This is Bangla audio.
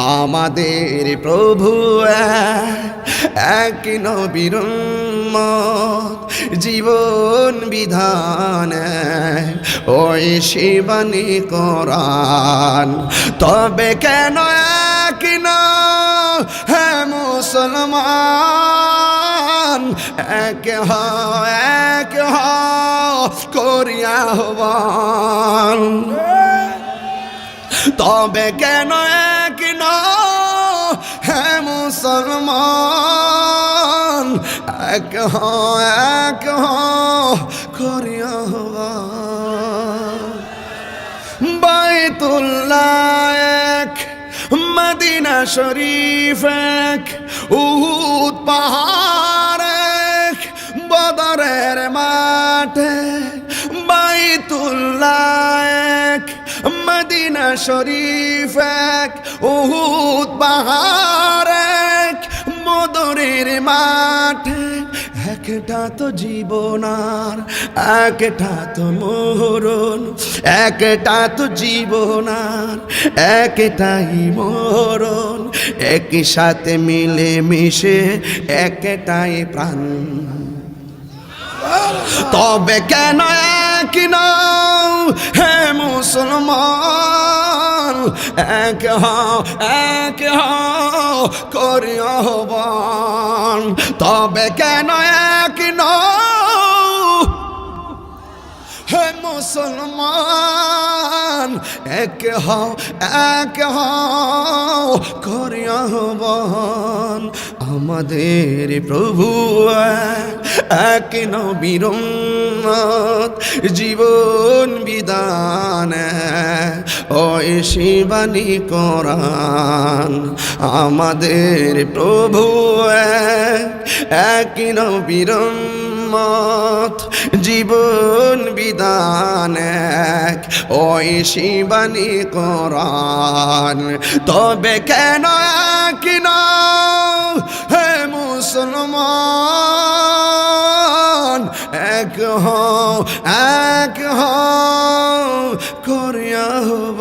আমাদের প্রভু এক নবীর জীবন বিধান, ওই শিবানী কোরআন। তবে কেন এক না হ্যাঁ মুসলমান? এক হ এক হ করিয়া হবান তবে কেন এক হে মুসলমান, এক এক করিয়া বাইতুল্লাহ এক, মদিনা শরীফ এক, উহুদ পাহাড় এক, বদরের মাঠে। বাইতুল্লাহ মদিনা শরীফ এক, উহুদ পাহাড় এক বদরের মাঠে একটা তো জীবনার একটা তো মরণ, একটা তো জীবনার একটাই মরণ একই সাথে মিলে মিশে একটাই প্রাণ। তবে কেন এক মুসলমান এক হও এক হও করিও তবে কেন মুসলমান। এক হও এক হও করি আহ্বান। আমাদের প্রভু এক নবীর জীবন বিধান, ওই শিবানী কোরআন। আমাদের প্রভু এক নবীর উম্মত, জীবন বিধান এক। ওই শিবানী কোরআন তবে কেন না হে মুসলমান? এক হও এক হও করিয়া হবা